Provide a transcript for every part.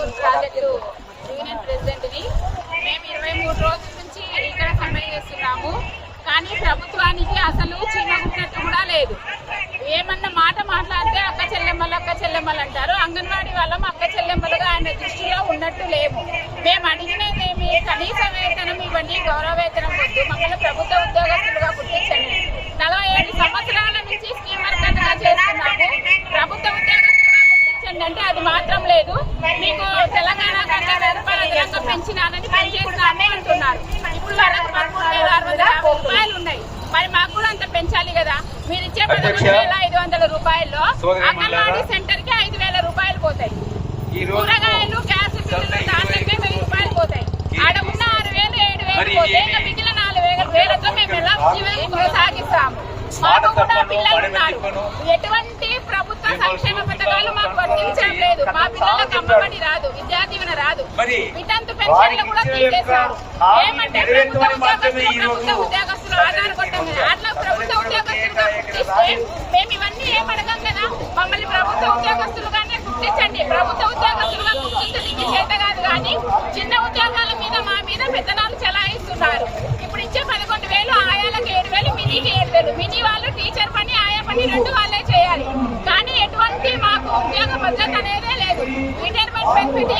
School project union ప్రెసిడెంట్ని మేము ఇరవై మూడు రోజుల నుంచి ఇక్కడ సమ్మె చేస్తున్నాము. కానీ ప్రభుత్వానికి అసలు చీమగుట్టినట్టు కూడా లేదు. ఏమన్నా మాట మాట్లాడితే అక్క చెల్లెమ్మలు అక్క చెల్లెమ్మలు అంటారు. అంగన్వాడీ వాళ్ళం అక్క చెల్లెమ్మలుగా ఆయన దృష్టిలో ఉన్నట్టు లేము. మేము అడిగినదేమి కనీస వేతనం ఇవ్వండి గౌరవ వేతనం వద్దు. మమ్మల్ని ప్రభుత్వ ఉద్యోగస్తులుగా గుర్తించండి. నలభై ఏడు సంవత్సరాల నుంచి స్కీమ్ వర్కర్గా చేస్తున్నాము ప్రభుత్వ ఉద్యోగస్తులుగా గుర్తించండి అంటే అది మాత్రం లేదు మీకు తెలంగాణ కన్నా వెయ్యి రూపాయలు అదనంగా పెంచినానని పెంచేసినాము అంటున్నారు. ఇప్పుడు వరకు పదమూడు వేల ఆరు వందల యాభై రూపాయలు ఉన్నాయి. మరి మాకు కూడా అంత పెంచాలి కదా? మీరు ఇచ్చే పదకొండు వేల ఐదు వందల రూపాయల్లో అంగన్వాడీ సెంటర్కి ఐదు వేల రూపాయలు పోతాయి. కూరగాయలు గ్యాస్ బిల్లులు దాంట్లోకే వెయ్యి రూపాయలు పోతాయి. ఆడ ఉన్న ఆరు వేలు ఏడు వేలు పోతే ఇంకా మిగిలిన నాలుగు వేల వేలతో మేము ఎలా జీవనం కొనసాగిస్తాము? మాకు కూడా పిల్లలు ఉన్నారు. ఎటువంటి ప్రభుత్వ సంక్షేమ పథకాలు మాకు వర్తించడం లేదు. మా పిల్లలకు అమ్మబడి రాదు. విద్యా రాదు. వితంతు పెన్షన్లు కూడా తీసేశారు. ఏమంటే ప్రభుత్వ ఉద్యోగస్తులు ఉద్యోగస్తులు ఆధార కొట్టమే అట్లా ప్రభుత్వ ఉద్యోగస్తులుగా గుర్తిస్తే మేము ఇవన్నీ ఏం అడగం కదా? మమ్మల్ని ప్రభుత్వ ఉద్యోగస్తులుగానే గుర్తించండి. ప్రభుత్వ ఉద్యోగస్తులుగా గుర్తించడానికి చేత కాదు కానీ చిన్న ఉద్యోగాల మీద మా మీద పెద్దనాలు చెలాయిస్తున్నారు. ఇప్పుడు ఇచ్చే పదకొండు వేలు ఆయాలకు ఏడు వేలు మినీకి ఏడు వేలు. మినీ వాళ్ళు టీచర్ పని ఆయా పని రెండు వాళ్ళే చేయాలి. కానీ ఎటువంటి మాకు ఉద్యోగ భద్రత అనేదే లేదు. రిటైర్మెంట్ బెనిఫిట్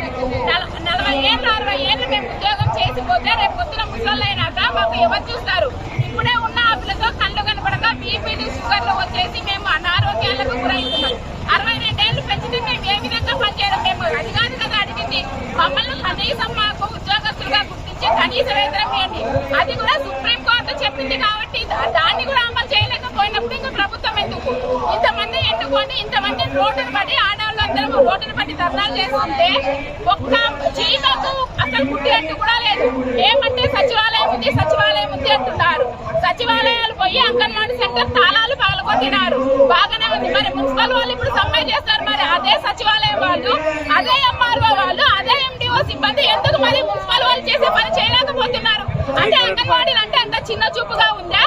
నలభై ఏళ్ళు అరవై ఏళ్ళు మేము ఉద్యోగం చేసిపోతే రేపు పొద్దున ముసలైనాక మాకు ఎవరు చూస్తారు? ఇప్పుడే ఉన్న ఆపులతో కళ్ళు కనపడక బీపీలు షుగర్లు వచ్చేసి మేము అనారోగ్యాలకు గురవుతున్నాం. అరవై రెండేళ్ళు పెంచితే మేము ఏ విధంగా పనిచేయడం? మేము అది కాదు కదా అడిగింది మమ్మల్ని కనీసం మాకు ఉద్యోగస్తులుగా గుర్తించి కనీస వేతనం ఇవ్వండి. అది కూడా సుప్రీం కోర్టు చెప్పింది కాబట్టి దాన్ని కూడా అమలు పోయినప్పుడు ఇంకా ప్రభుత్వం ఎందుకు? ఇంతమంది ఎన్నుకొని ఇంతమంది రోడ్డును పడి ఆడవాళ్ళందరం రోడ్డును పడి ధర్నాలు చేస్తుంటే ఒక్క చీమకు అసలు పుట్టినట్టు కూడా లేదు. ఏమంటే సచివాలయం ఉంది సచివాలయం ఉంది అంటున్నారు. సచివాలయాలు పోయి అంగన్వాడీ సెంటర్ తాళాలు పగలగొట్టినారు. బాగానే ఉంది. మరి మున్సిపల్ వాళ్ళు ఇప్పుడు సమ్మె చేస్తారు మరి అదే సచివాలయం వాళ్ళు అదే ఎంఆర్ఓ వాళ్ళు అదే ఎండిఓ సిబ్బంది ఎందుకు మరి మున్సిపల్ వాళ్ళు చేసే పని చేయలేకపోతున్నారు? అంటే అంగన్వాడీలు అంటే అంత చిన్న చూపుగా ఉందా?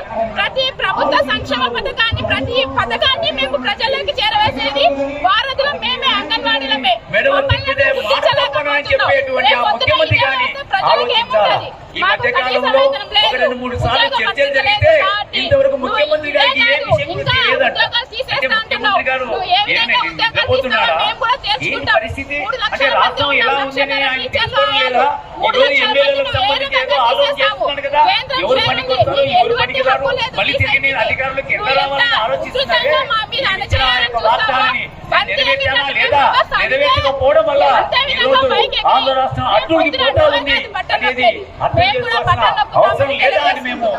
సంక్షేమ పథకాన్ని ప్రతి పథకాన్ని మేము ప్రజల్లోకి చేరవేసేది వారధులం మేమే అంగన్వాడీలమే ఇంతవరకు ముఖ్యమంత్రి గారికి ఏ విషయం తీసేస్తా అంటున్నావు. నువ్వు ఏ విధంగా ఉద్యోగాలు పరిస్థితి అంటే రాష్ట్రం ఎలా ఆయన ఈరోజు ఎమ్మెల్యేలకు సంబంధించి ఏదో ఆలోచన. చేస్తున్నాడు కదా కేంద్రం ఎవరు చేయండి. పనికి వస్తారు నీ ఎవరు ఎటువంటి పనికి రారు హక్కు లేదు మళ్ళీ తిరిగి నేను తీసేయండి. అధికారులకు ఎంత నువ్వు రావాలని ఎంత ఆలోచిస్తున్నారే ఉచితంగా మా మీద ఇచ్చిన ఆ యొక్క అణచివేయాలని వాగ్దానాన్ని చూస్తావా? నెరవేర్చామా అంతే లేదా విధంగా నెరవేర్చకపోవడం వల్ల ఆంధ్ర రాష్ట్రం పోతా ఉంది అనేది. అర్థం చేసుకోవాల్సిన అవసరం లేదా అని మేము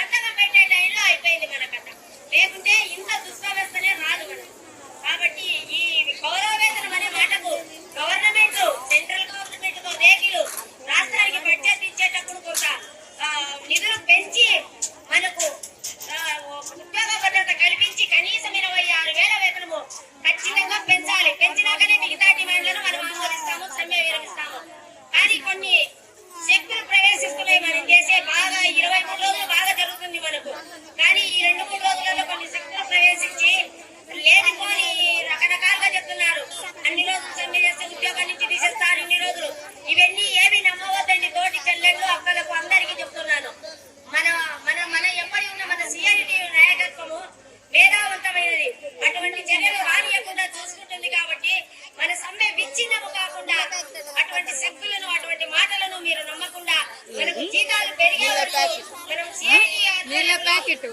సంతకం పెట్టే టైంలో అయిపోయింది మన కథ. లేకుంటే ఇంత దుష్వ్యవస్థనే రాదు మనం. కాబట్టి ఈ గౌరవ వేతనం అనే మాటకు గవర్నమెంట్ సెంట్రల్ గవర్నమెంట్తో రేట్లు రాష్ట్రానికి బడ్జెట్ ఇచ్చేటప్పుడు కొంత నిధులు పెంచి మనకు ఉద్యోగ భద్రత కల్పించి కనీసం ఇరవై ఆరు వేల వేతనము ఖచ్చితంగా పెంచాలి. పెంచినాకనే మిగతా డిమాండ్లను మనం ఆమోదిస్తాము సమ్మె విరమిస్తాము. కానీ కొన్ని శక్తులు ప్రవేశిస్తున్నాయి మనం చేసే బాగా ఇరవై మూడు రోజులు బాగా జరుగుతుంది మనకు. కానీ ఈ రెండు మూడు రోజులలో కొన్ని శక్తులు ప్రవేశించి లేనిపోని రకరకాలుగా చెప్తున్నారు. అన్ని రోజులు సమ్మె చేస్తే ఉద్యోగం నుంచి తీసేస్తారు ఇన్ని రోజులు. ఇవన్నీ ఏమి నమ్మవద్దండి తోటి చెల్లెళ్ళు అక్కలకు అందరికీ చెప్తున్నారు ప్యాకెట్. నీళ్ళ ప్యాకెట్.